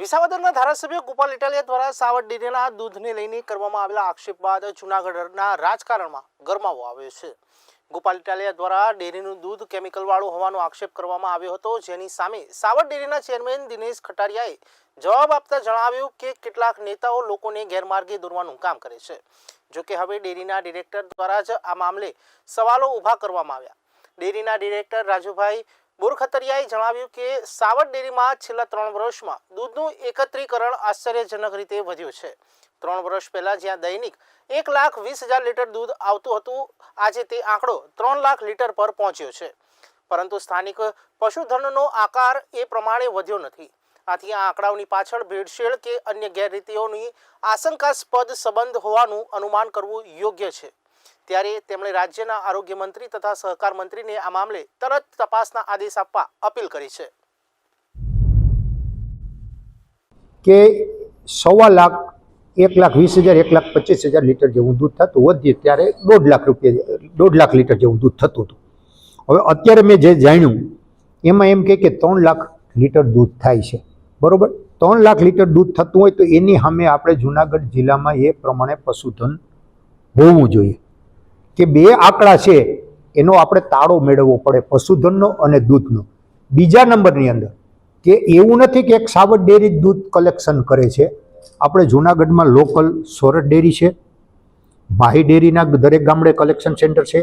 વિસાવદરના ધારાસભ્ય ગોપાલ ઇટાલિયા દ્વારા સાવર ડેરીના દૂધને લઈને કરવામાં આવેલા આક્ષેપ બાદ જૂનાગઢના રાજકારણમાં ગરમાવો આવ્યો છે. ગોપાલ ઇટાલિયા દ્વારા ડેરીનું દૂધ કેમિકલવાળું હોવાનો આક્ષેપ કરવામાં આવ્યો હતો. જેની સામે સાવર ડેરીના ચેરમેન દિનેશ ખટારિયાએ જવાબ આપતા જણાવ્યું કે કેટલાક નેતાઓ લોકોને ગેરમાર્ગે દોરવાનું કામ કરે છે. જોકે હવે ડેરીના ડિરેક્ટર દ્વારા જ આ મામલે સવાલો ઊભા કરવામાં આવ્યા. ડેરીના ડિરેક્ટર રાજુભાઈ બોરખતરિયાએ જણાવ્યું કે સાવર ડેરીમાં છેલ્લા ત્રણ વર્ષમાં દૂધનું એકત્રીકરણ આશ્ચર્યજનક રીતે વધ્યું છે. ત્રણ વર્ષ પહેલાં જ્યાં દૈનિક એક લાખ વીસ હજાર લીટર દૂધ આવતું હતું, આજે તે આંકડો ત્રણ લાખ લીટર પર પહોંચ્યો છે. પરંતુ સ્થાનિક પશુધનનો આકાર એ પ્રમાણે વધ્યો નથી. આથી આ આંકડાઓની પાછળ ભેળસેળ કે અન્ય ગેરરીતિઓની આશંકાસ્પદ સંબંધ હોવાનું અનુમાન કરવું યોગ્ય છે. ત્યારે તેમણે રાજ્યના આરોગ્ય મંત્રી તથા સહકાર મંત્રીને આ મામલે તરત તપાસના આદેશ આપવા અપીલ કરી છે. કે સવા લાખ, એક લાખ વીસ હજાર, એક લાખ પચીસ હજાર લીટર જેવું દૂધ થતું વધીએ ત્યારે દોઢ લાખ રૂપિયા દોઢ લાખ લીટર જેવું દૂધ થતું હતું. હવે અત્યારે મેં જે જાણ્યું, એમાં એમ કે ત્રણ લાખ લીટર દૂધ થાય છે. બરાબર? ત્રણ લાખ લીટર દૂધ થતું હોય તો એની સામે આપણે જુનાગઢ જિલ્લામાં એ પ્રમાણે પશુધન હોવું જોઈએ. કે બે આંકડા છે, એનો આપણે તાળો મેળવવો પડે પશુધનનો અને દૂધનો. બીજા નંબરની અંદર કે એવું નથી કે એક સાવર ડેરી દૂધ કલેક્શન કરે છે. આપણે જુનાગઢમાં લોકલ સોરઠ ડેરી છે, માહી ડેરીના દરેક ગામડે કલેક્શન સેન્ટર છે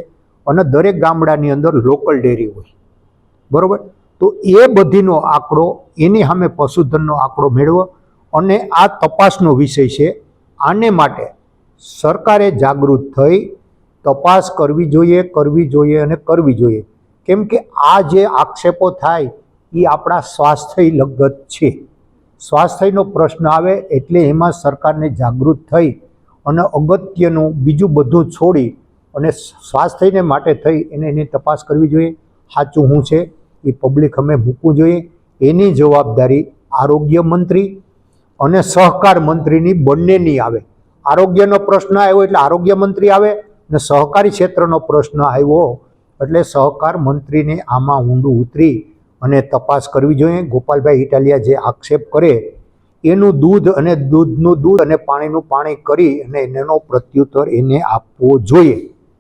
અને દરેક ગામડાની અંદર લોકલ ડેરી હોય. બરાબર? તો એ બધીનો આંકડો, એની સામે પશુધનનો આંકડો મેળવો અને આ તપાસનો વિષય છે, આને માટે સરકારે જાગૃત થઈ તપાસ કરવી જોઈએ કરવી જોઈએ અને કરવી જોઈએ. કેમ કે આ જે આક્ષેપો થાય એ આપણા સ્વાસ્થ્ય લગત છે. સ્વાસ્થ્યનો પ્રશ્ન આવે એટલે એમાં સરકારને જાગૃત થઈ અને અગત્યનું બીજું બધું છોડી અને સ્વાસ્થ્યને માટે થઈ એને એની તપાસ કરવી જોઈએ. સાચું શું છે? એ પબ્લિક અમે મૂકવું જોઈએ. એની જવાબદારી આરોગ્ય મંત્રી અને સહકાર મંત્રીની બંનેની આવે. આરોગ્યનો પ્રશ્ન આવ્યો એટલે આરોગ્ય મંત્રી આવે. ને સહકારી ક્ષેત્રનો પ્રશ્ન આવ્યો એટલે સહકાર મંત્રીને આમાં ઊંડું ઉતરી અને તપાસ કરવી જોઈએ. ગોપાલભાઈ ઇટાલિયા જે આક્ષેપ કરે, એનું દૂધ અને દૂધનું દૂધ અને પાણીનું પાણી કરી અને એનો પ્રત્યુત્તર એને આપવો જોઈએ.